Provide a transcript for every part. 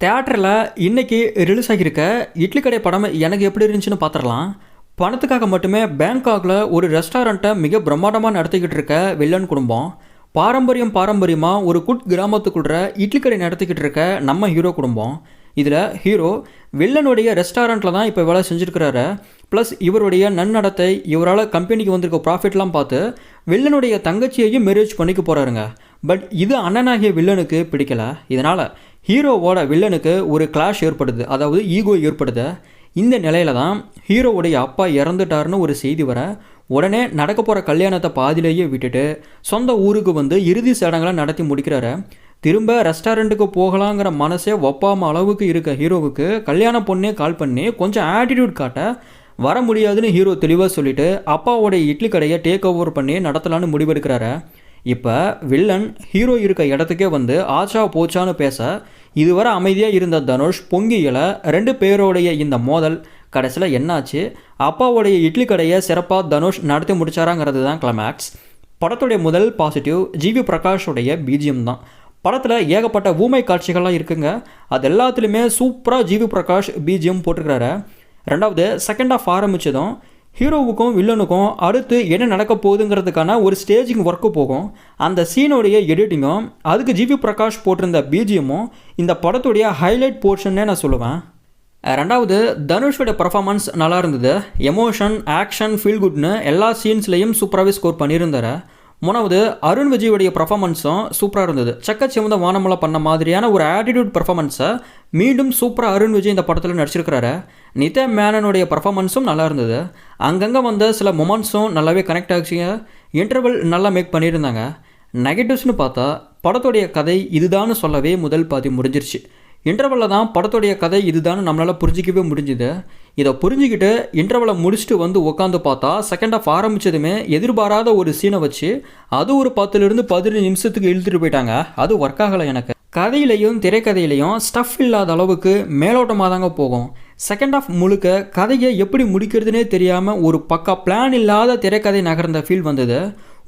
தேட்டரில் இன்றைக்கி ரிலீஸ் ஆகியிருக்க இட்லி கடை படம் எனக்கு எப்படி இருந்துச்சுன்னு பார்த்துடலாம் பணத்துக்காக மட்டுமே பேங்காக்ல ஒரு ரெஸ்டாரண்ட்டை மிக பிரம்மாண்டமாக நடத்திக்கிட்டு இருக்க வில்லன் குடும்பம். பாரம்பரியம் பாரம்பரியமாக ஒரு குட் கிராமத்துக்குள்ள இட்லி கடை நடத்திக்கிட்டு இருக்க நம்ம ஹீரோ குடும்பம். இதில் ஹீரோ வில்லனுடைய ரெஸ்டாரண்ட்டில் தான் இப்போ வேலை செஞ்சுருக்கிறாரு. ப்ளஸ் இவருடைய நன்னடத்தை இவரால் கம்பெனிக்கு வந்திருக்க ப்ராஃபிட்லாம் பார்த்து வில்லனுடைய தங்கச்சியையும் மேரேஜ் பண்ணிக்க போகிறாருங்க பட் இது அண்ணனாகிய வில்லனுக்கு பிடிக்கல. இதனால் ஹீரோவோட வில்லனுக்கு ஒரு கிளாஷ் ஏற்படுது. அதாவது ஈகோ ஏற்படுது. இந்த நிலையில தான் ஹீரோவுடைய அப்பா இறந்துட்டாருன்னு ஒரு செய்தி வர உடனே நடக்க போகிற கல்யாணத்தை பாதியிலேயே விட்டுட்டு சொந்த ஊருக்கு வந்து இறுதி சடங்களை நடத்தி முடிக்கிறாரு. திரும்ப ரெஸ்டாரண்ட்டுக்கு போகலாங்கிற மனசே ஒப்பாம அளவுக்கு இருக்க ஹீரோவுக்கு கல்யாண பொண்ணே கால் பண்ணி கொஞ்சம் ஆட்டிடியூட் காட்ட வர முடியாதுன்னு ஹீரோ தெளிவாக சொல்லிட்டு அப்பாவோடைய இட்லி கடையை டேக் ஓவர் பண்ணி நடத்தலான்னு முடிவெடுக்கிறாரு. இப்போ வில்லன் ஹீரோ இருக்க இடத்துக்கே வந்து ஆச்சா போச்சான்னு பேச இதுவரை அமைதியாக இருந்த தனுஷ் பொங்கியில் ரெண்டு பேரோடைய இந்த மோதல் கடைசியில் என்னாச்சு? அப்பாவுடைய இட்லி கடையை சிறப்பாக தனுஷ் நடத்தி முடிச்சாராங்கிறது தான் கிளமேக்ஸ் படத்துடைய முதல் பாசிட்டிவ் ஜிவி பிரகாஷுடைய பிஜிஎம் தான். படத்தில் ஏகப்பட்ட ஊமை காட்சிகள்லாம் இருக்குங்க. அது எல்லாத்துலேயுமே சூப்பராக ஜிவி பிரகாஷ் பிஜிஎம் போட்டிருக்கிறாரு. ரெண்டாவது செகண்ட் ஆஃப் ஆரம்பித்ததும் ஹீரோவுக்கும் வில்லனுக்கும் அடுத்து என்ன நடக்க போகுதுங்கிறதுக்கான ஒரு ஸ்டேஜிங் ஒர்க்கு போகும். அந்த சீனுடைய எடிட்டிங்கும் அதுக்கு ஜிவி பிரகாஷ் போட்டிருந்த பிஜிஎம்மும் இந்த படத்துடைய ஹைலைட் போர்ஷன்னே நான் சொல்லுவேன். ரெண்டாவது தனுஷோட பர்ஃபாமன்ஸ் நல்லா இருந்தது. எமோஷன் ஆக்ஷன் ஃபீல் குட்னு எல்லா சீன்ஸ்லேயும் சூப்பராகவே ஸ்கோர் பண்ணியிருந்தார். மூணாவது அருண் விஜயோடைய பர்ஃபாமன்ஸும் சூப்பராக இருந்தது. சக்க சிவந்த வானமலை பண்ண மாதிரியான ஒரு ஆட்டிடியூட் பர்ஃபாமன்ஸை மீண்டும் சூப்பராக அருண் விஜய் இந்த படத்தில் நடிச்சிருக்கிறாரு. நிதா மேனனுடைய பர்ஃபார்மன்ஸும் நல்லா இருந்தது. அங்கங்கே வந்த சில மொமெண்ட்ஸும் நல்லாவே கனெக்ட் ஆச்சுங்க. இன்டர்வல் நல்லா மேக் பண்ணியிருந்தாங்க. நெகட்டிவ்ஸ்னு பார்த்தா படத்துடைய கதை இதுதான்னு சொல்லவே முதல் பாதி முடிஞ்சிருச்சு. இன்டர்வலில் தான் படத்துடைய கதை இதுதான் நம்மளால் புரிஞ்சிக்கவே முடிஞ்சுது. இதை புரிஞ்சுக்கிட்டு இன்டர்வலை முடிச்சுட்டு வந்து உட்காந்து பார்த்தா செகண்ட் ஆஃப் ஆரம்பித்ததுமே எதிர்பாராத ஒரு சீனை வச்சு அது ஒரு பத்துலேருந்து பதினஞ்சு நிமிஷத்துக்கு இழுத்துட்டு போயிட்டாங்க. அது ஒர்க் ஆகலை எனக்கு. கதையிலையும் திரைக்கதையிலையும் ஸ்டஃப் இல்லாத அளவுக்கு மேலோட்டமாக தாங்க போகும். செகண்ட் ஆஃப் முழுக்க கதையை எப்படி முடிக்கிறதுனே தெரியாமல் ஒரு பக்கா பிளான் இல்லாத திரைக்கதை நகர்ந்த ஃபீல் வந்தது.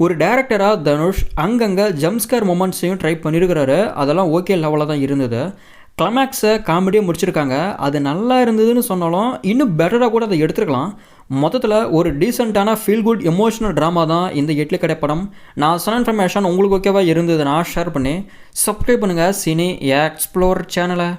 ஒரு டேரக்டராக தனுஷ் அங்கங்கே ஜம்ஸ்கர் மொமெண்ட்ஸையும் ட்ரை பண்ணியிருக்கிறாரு அதெல்லாம் ஓகே லெவலில் தான் இருந்தது. கிளமேக்ஸை காமெடியாக முடிச்சிருக்காங்க. அது நல்லா இருந்ததுன்னு சொன்னாலும் இன்னும் பெட்டராக கூட அதை எடுத்துருக்கலாம். மொத்தத்தில் ஒரு டீசெண்டான ஃபீல் குட் எமோஷனல் ட்ராமா தான் இந்த இட்லி கடை படம். நான் சொன்ன இன்ஃபர்மேஷன் உங்களுக்கு ஓகேவாக இருந்ததுன்னா ஷேர் பண்ணி. சப்ஸ்கிரைப் பண்ணுங்கள் சினி எக்ஸ்ப்ளோர் சேனலை